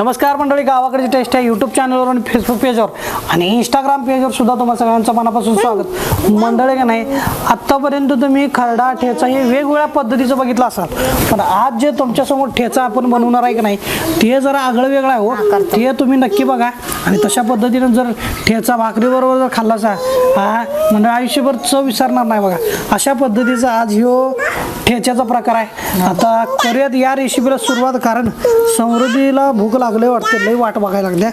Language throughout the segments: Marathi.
नमस्कार मंडळी गावाकडची टेस्ट आहे यूट्यूब चॅनलवर आणि फेसबुक पेजवर आणि इंस्टाग्राम पेजवर सुद्धा तुम्हाला सगळ्यांचं मनापासून स्वागत. मंडळी का नाही आत्तापर्यंत तुम्ही खरडा ठेचा हे वेगवेगळ्या पद्धतीचं बघितलं असाल. पण आज जे तुमच्यासमोर ठेचा आपण बनवणार आहे की नाही ते जरा आगळं वेगळं आहे हो. ते तुम्ही नक्की बघा. आणि तशा पद्धतीनं जर ठेचा भाकरीबरोबर जर खाल्लाचा हा म्हणजे आयुष्यभर चव विसरणार नाही बघा. अशा पद्धतीचा आज ह्यो ठेच्याचा प्रकार आहे. आता करूयात या रेसिपीला सुरुवात कारण समृद्धीला भूक लागले वाटते लई वाट बघायला लागल्या.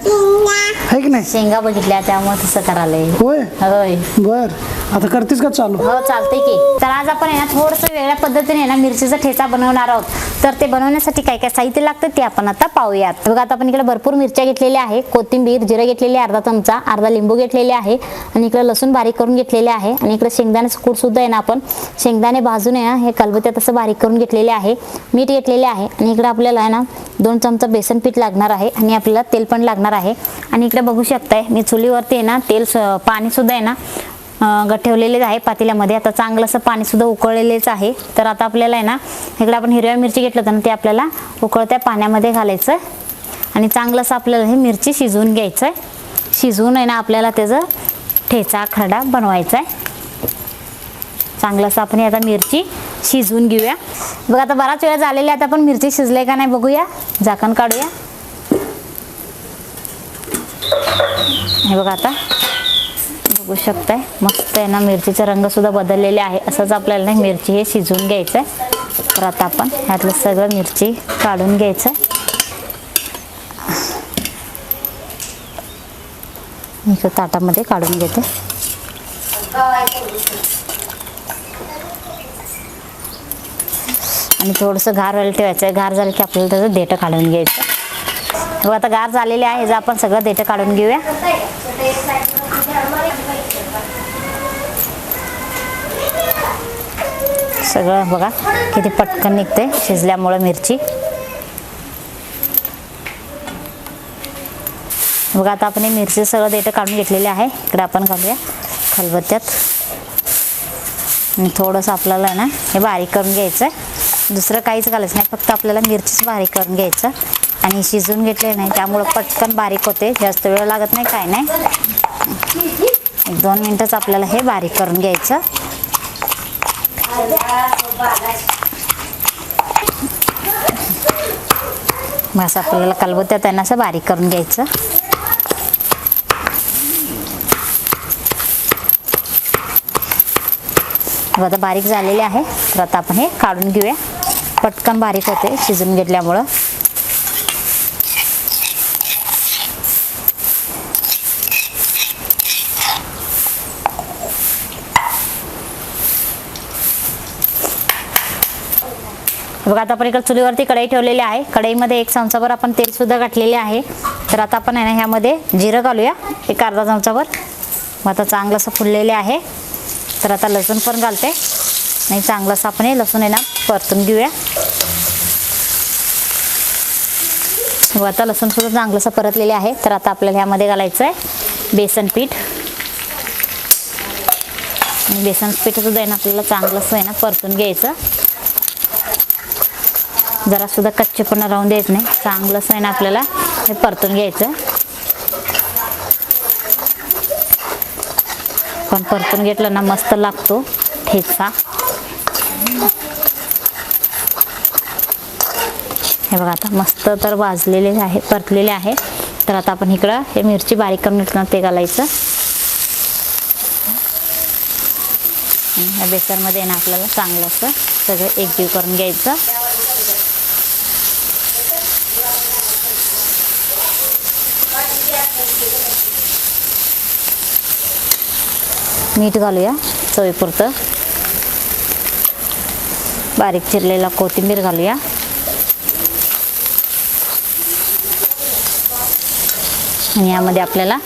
आहे की नाही? शेंगा बघितल्या त्यामुळे तसं करायलंय. होय? होय. बर. आता करतेस का चालू? हो चालतंय की. तर आज आपण आहे ना थोडंसं वेगळ्या पद्धतीने आहे ना मिरचीचा ठेचा बनवणार आहोत. तर ते बनवण्यासाठी काय काय साहित्य लागतं ते आपण आता पाहूयात. बघा आता आपण इकडे भरपूर मिरच्या घेतलेल्या आहे कोथिंबीर जिरं घेतलेली आहे अर्धा चमचा. अर्धा लिंबू घेतलेले आहे. आणि इकडे लसूण बारीक करून घेतलेले आहे. आणि इकडे शेंगदाण्याचं कूट सुद्धा आहे ना आपण. शेंगदाणे भाजून आहे ना हे कलबत्यात असं बारीक करून घेतलेले आहे. मीठ घेतलेले आहे. आणि इकडे आपल्याला आहे ना दोन चमचा बेसन पीठ लागणार आहे आणि आपल्याला तेल पण लागणार आहे. आणि इकडे बघू शकताय मी चुलीवरती आहे ना तेल पाणी सुद्धा आहे ना ग ठेवलेलेच आहे पातेल्यामध्ये. आता चांगलंसं पाणीसुद्धा उकळलेलेच आहे. तर आता आपल्याला आहे ना इकडे आपण हिरव्या मिरची घेतलं होतं ना ते आपल्याला उकळत्या पाण्यामध्ये घालायचं आणि चांगलंसं आपल्याला हे मिरची शिजवून घ्यायचं आहे शिजवून आहे ना आपल्याला त्याचं ठेचा खरडा बनवायचा आहे चांगलंसं आपण आता मिरची शिजवून घेऊया. बघा आता बराच वेळ झालेली आता आपण मिरची शिजले का नाही बघूया. झाकण काढूया. हे बघा आता. बघू शकताय. मस्त आहे ना मिरचीचा रंग सुद्धा बदललेले आहे. असंच आपल्याला ना मिरची हे शिजवून घ्यायचं आहे तर आता आपण ह्यातलं सगळं मिरची काढून घ्यायचं. मी ताटामध्ये काढून घेते. आणि थोडंसं गार व्हायला ठेवायचं आहे गार झालं की आपल्याला त्याचं देठं काढून घ्यायचं. आता गार झालेले आहे. जर आपण सगळं देठं काढून घेऊया. सगळं बघा किती पटकन निघते शिजल्यामुळं मिरची. बघा आता आपण हे मिरची सगळं देठं काढून घेतलेले आहे. इकडे आपण घालूया खलबत्त्यात. आणि थोडंसं आपल्याला ना हे बारीक करून घ्यायचं आहे. दुसरं काहीच घालायचं नाही फक्त आपल्याला मिरचीच बारीक करून घ्यायचं आणि शिजून घेतले नाही त्यामुळं पटकन बारीक होते. जास्त वेळ लागत नाही काय नाही. एक दोन मिनटंच आपल्याला हे बारीक करून घ्यायचं. मग असं आपल्याला कलबत्त्यात त्यांना असं बारीक करून घ्यायचं. आता बारीक झालेले आहे. तर आता आपण हे काढून घेऊया. पटकन बारीक होते शिजून घेतल्यामुळं. बघा आता आपण इकडे चुलीवरती कढई ठेवलेली आहे. कढईमध्ये एक चमचाभर आपण तेल सुद्धा घातलेले आहे. तर आता आपण आहे ना ह्यामध्ये जिरं घालूया एक अर्धा चमचाभर. मग आता चांगलंसं फुललेले आहे. तर आता लसूण पण घालते. नाही चांगलंसं आपण हे लसूण आहे ना परतून घेऊया. व आता लसूण सुद्धा चांगलं परतलेले आहे. तर आता आपल्याला ह्यामध्ये घालायचं आहे बेसन पीठ. आणि बेसन पीठ सुद्धा आहे ना आपल्याला चांगलंसं आहे ना परतून घ्यायचं. जरा सुद्धा कच्चेपणा राहून द्यायचं नाही. चांगलं असं आहे ना आपल्याला. हे परतून घ्यायचं. पण परतून घेतलं ना मस्त लागतो. ठेचा. हे बघा आता मस्त तर भाजलेले आहे परतलेले आहे. तर आता आपण इकडं हे मिरची बारीक करून घेतलं ते घालायचं. या ह्या बेसनमध्ये ना आपल्याला चांगलं असं सगळं एकजीव करून घ्यायचं. मीठ घालूया चवीपुरतं. बारीक चिरलेला कोथिंबीर घालूया. आणि यामध्ये आपल्याला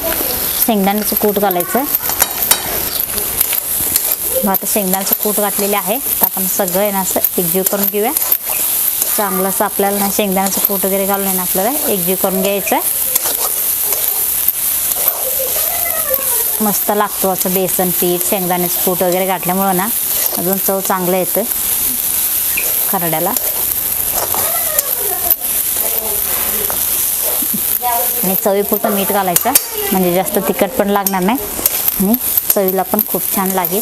शेंगदाण्याचं कूट घालायचं आहे मग आता शेंगदाण्याचं कूट घातलेले आहे. तर आपण सगळं आहे ना असं एकजीव करून घेऊया. चांगलं असं आपल्याला ना शेंगदाण्याचं कूट वगैरे घालून आहे ना आपल्याला एकजीव करून घ्यायचं आहे मस्त लागतो असं बेसन पीठ शेंगदाण्याचं कूट वगैरे घातल्यामुळं ना अजून चव चांगलं येतं खरड्याला. आणि चवीपुरतं मीठ घालायचं म्हणजे जास्त तिखट पण लागणार नाही. आणि चवीला पण खूप छान लागेल.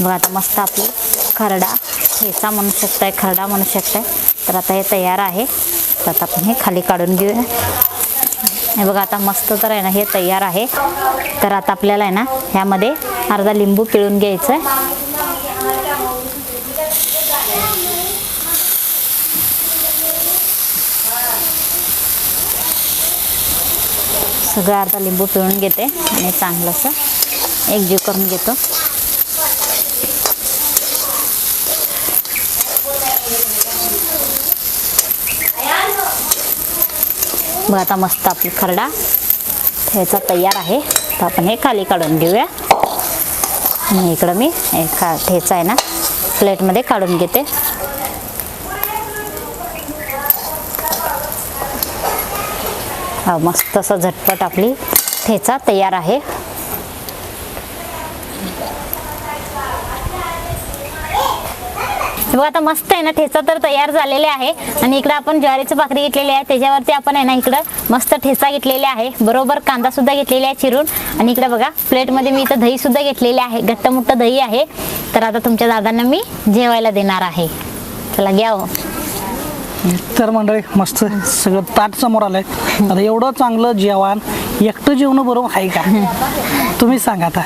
बघा आता मस्त आपली खरडा ठेचा म्हणू शकताय खरडा म्हणू शकताय. तर आता हे तयार आहे. तर आता आपण हे खाली काढून घेऊया. हे बघा आता मस्त तर आहे ना हे तयार आहे. तर आता आपल्याला आहे ना ह्यामध्ये अर्धा लिंबू पिळून घ्यायचं आहे सगळं अर्धा लिंबू पिळून घेते आणि चांगलं असं एकजीव करून घेतो. मग आता मस्त आपली खरडा ठेचा तयार आहे. तर आपण हे खाली काढून घेऊया. आणि इकडं मी हे खा ठेचा आहे ना प्लेटमध्ये काढून घेते. मस्त असं झटपट आपली ठेचा तयार आहे. बघा आता मस्त आहे ना ठेचा तर तयार झालेले आहे. आणि इकडं आपण ज्वारीची भाकरी घेतलेली आहे. त्याच्यावरती आपण आहे ना इकडं मस्त ठेचा घेतलेला आहे. बरोबर कांदा सुद्धा घेतलेला आहे चिरून. आणि इकडे बघा प्लेटमध्ये मी इथं दही सुद्धा घेतलेले आहे. घट्ट मुट्ट दही आहे. तर आता तुमच्या दादांना मी जेवायला देणार आहे. चला घ्या हो. तर मंडळी मस्त सगळं ताट समोर आलंय. आता एवढं चांगलं जेवण एकटं जेवण बरोबर आहे का? तुम्ही सांगा आता.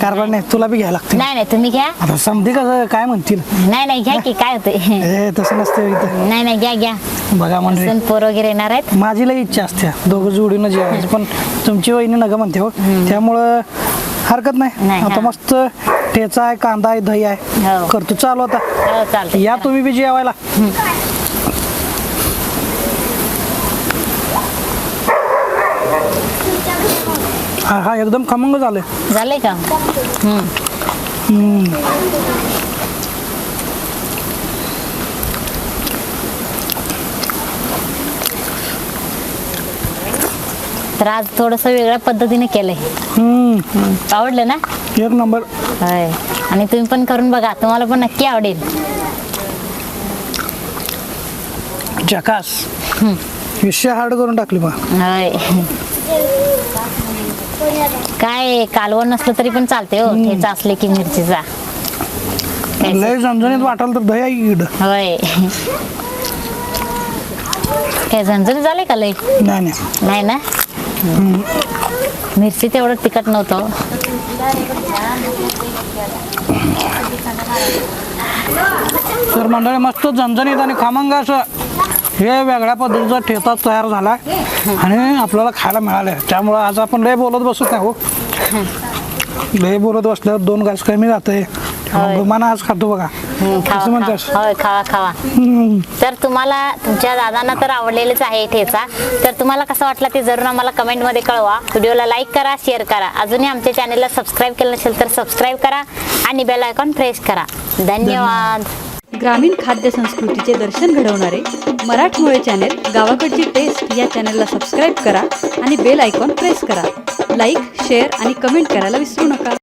कारण नाही तुला बी घ्यायला लागते नाही नाही तुम्ही घ्या. आता समधी कसं काय म्हणतील? नाही नाही घ्या की काय होते ए तसं नसते इथं. नाही नाही घ्या घ्या. बघा सण पोर वगैरे येणार आहेत? माझी लई इच्छा असते दोघं जोडीनं जेवायचं. पण तुमची वहिनी नका म्हणते हो. त्यामुळं हरकत नाही. नाही, आता हा. मस्त ठेचा आहे कांदा आहे दही आहे. हो. करतो. चालू आता. हो या तुम्ही बी जेवायला. हा हा एकदम खमंग झाले झालंय का? हम्म. तर आज थोडंसं वेगळ्या पद्धतीने केलंय. हम्म, आवडलं ना? एक नंबर. होय. आणि तुम्ही पण करून बघा तुम्हाला पण नक्की आवडेल. जकास. विषय हार्ड करून टाकली होय. काय कालवण नसलं तरी पण चालते हो. ठेचा असले की मिरचीचा. लय झणझणीत वाटाल तर आहे इकडं होय. काय झणझण झाले का लय? नाही नाही. नाही ना? मिरची तेवढं तिखट नव्हतं हो. तर मंडळी मस्त झणझणीत आणि खमंग असं. हे वेगळ्या पद्धतीचा ठेचा तयार झाला आणि आपल्याला खायला मिळालं त्यामुळं आज आपण लय बोलत बसत नाही हो लय बोलत बसल्यावर दोन घास कमी जाते. मन आज खातो बघा. हम्म, असं खावा म्हणतेस. खावा होय खावा खावा. हम्म. तर तुम्हाला तुमच्या दादांना तर आवडलेलंच आहे ठेचा. तर तुम्हाला कसं वाटलं ते जरूर आम्हाला कमेंटमध्ये कळवा. व्हिडिओला लाईक करा शेअर करा. अजूनही आमच्या चॅनलला सबस्क्राईब केलं नसेल तर सबस्क्राईब करा आणि बेल आयकॉन प्रेस करा. धन्यवाद. ग्रामीण खाद्य संस्कृतीचे दर्शन घडवणारे मराठमोळे चॅनेल गावाकडची टेस्ट या चॅनेलला सबस्क्राईब करा आणि बेल आयकॉन प्रेस करा. लाईक शेअर आणि कमेंट करायला विसरू नका.